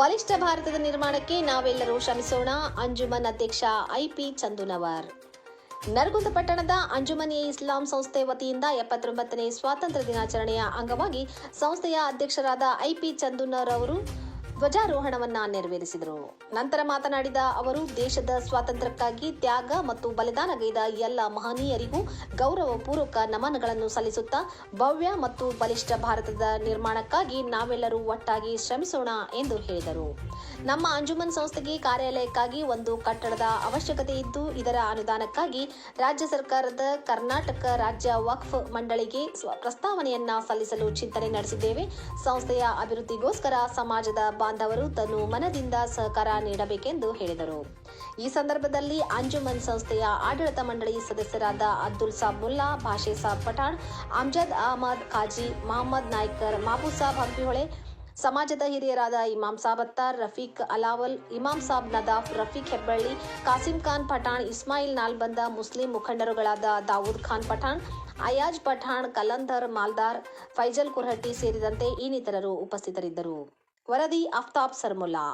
ಬಲಿಷ್ಠ ಭಾರತದ ನಿರ್ಮಾಣಕ್ಕೆ ನಾವೆಲ್ಲರೂ ಶ್ರಮಿಸೋಣ. ಅಂಜುಮನ್ ಅಧ್ಯಕ್ಷ ಐಪಿ ಚಂದುನವರ್. ನರಗುಂದ ಪಟ್ಟಣದ ಅಂಜುಮನ್ ಇಸ್ಲಾಂ ಸಂಸ್ಥೆ ವತಿಯಿಂದ ಎಪ್ಪತ್ತೊಂಬತ್ತನೇ ಸ್ವಾತಂತ್ರ್ಯ ದಿನಾಚರಣೆಯ ಅಂಗವಾಗಿ ಸಂಸ್ಥೆಯ ಅಧ್ಯಕ್ಷರಾದ ಐಪಿ ಚಂದುನರ್ ಅವರು ಧ್ವಜಾರೋಹಣವನ್ನ ನೆರವೇರಿಸಿದರು. ನಂತರ ಮಾತನಾಡಿದ ಅವರು, ದೇಶದ ಸ್ವಾತಂತ್ರ್ಯಕ್ಕಾಗಿ ತ್ಯಾಗ ಮತ್ತು ಬಲಿದಾನಗೈದ ಎಲ್ಲ ಮಹನೀಯರಿಗೂ ಗೌರವಪೂರ್ವಕ ನಮನಗಳನ್ನು ಸಲ್ಲಿಸುತ್ತಾ, ಭವ್ಯ ಮತ್ತು ಬಲಿಷ್ಠ ಭಾರತದ ನಿರ್ಮಾಣಕ್ಕಾಗಿ ನಾವೆಲ್ಲರೂ ಒಟ್ಟಾಗಿ ಶ್ರಮಿಸೋಣ ಎಂದು ಹೇಳಿದರು. ನಮ್ಮ ಅಂಜುಮನ್ ಸಂಸ್ಥೆಗೆ ಕಾರ್ಯಾಲಯಕ್ಕಾಗಿ ಒಂದು ಕಟ್ಟಡದ ಅವಶ್ಯಕತೆ ಇದ್ದು, ಇದರ ಅನುದಾನಕ್ಕಾಗಿ ರಾಜ್ಯ ಸರ್ಕಾರದ ಕರ್ನಾಟಕ ರಾಜ್ಯ ವಕ್ಫ್ ಮಂಡಳಿಗೆ ಪ್ರಸ್ತಾವನೆಯನ್ನ ಸಲ್ಲಿಸಲು ಚಿಂತನೆ ನಡೆಸಿದ್ದೇವೆ. ಸಂಸ್ಥೆಯ ಅಭಿವೃದ್ಧಿಗೋಸ್ಕರ ಸಮಾಜದ ಬಾಂಧವರು ತನ್ನ ಮನದಿಂದ ಸಹಕಾರ ನೀಡಬೇಕೆಂದು ಹೇಳಿದರು. ಈ ಸಂದರ್ಭದಲ್ಲಿ ಅಂಜುಮನ್ ಸಂಸ್ಥೆಯ ಆಡಳಿತ ಮಂಡಳಿ ಸದಸ್ಯರಾದ ಅಬ್ದುಲ್ ಸಾಬ್ ಮುಲ್ಲಾ, ಭಾಷೆ ಸಾಬ್ ಪಠಾಣ್ ಅಮ್ಜದ್ ಅಹಮದ್ ಖಾಜಿ, ಮಹಮ್ಮದ್ ನಾಯ್ಕರ್, ಮಾಬು ಸಾಬ್ ಹಂಪಿಹೊಳೆ, ಸಮಾಜದ ಹಿರಿಯರಾದ ಇಮಾಮ್ ಸಾಬ್ ಅತ್ತಾರ್, ರಫೀಕ್ ಅಲಾವಲ್, ಇಮಾಮ್ ಸಾಬ್ ನದಾಫ್, ರಫೀಕ್ ಹೆಬ್ಬಳ್ಳಿ, ಕಾಸಿಂ ಖಾನ್ ಪಠಾಣ್, ಇಸ್ಮಾಯಿಲ್ ನಾಲ್ಬಂದ, ಮುಸ್ಲಿಂ ಮುಖಂಡರುಗಳಾದ ದಾವೂದ್ ಖಾನ್ ಪಠಾಣ್, ಅಯಾಜ್ ಪಠಾಣ್ ಕಲಂಧರ್ ಮಾಲ್ದಾರ್, ಫೈಜಲ್ ಕುರ್ಹಟ್ಟಿ ಸೇರಿದಂತೆ ಇನ್ನಿತರರು ಉಪಸ್ಥಿತರಿದ್ದರು. வரதி அஃப்தாப் சர்முல்லா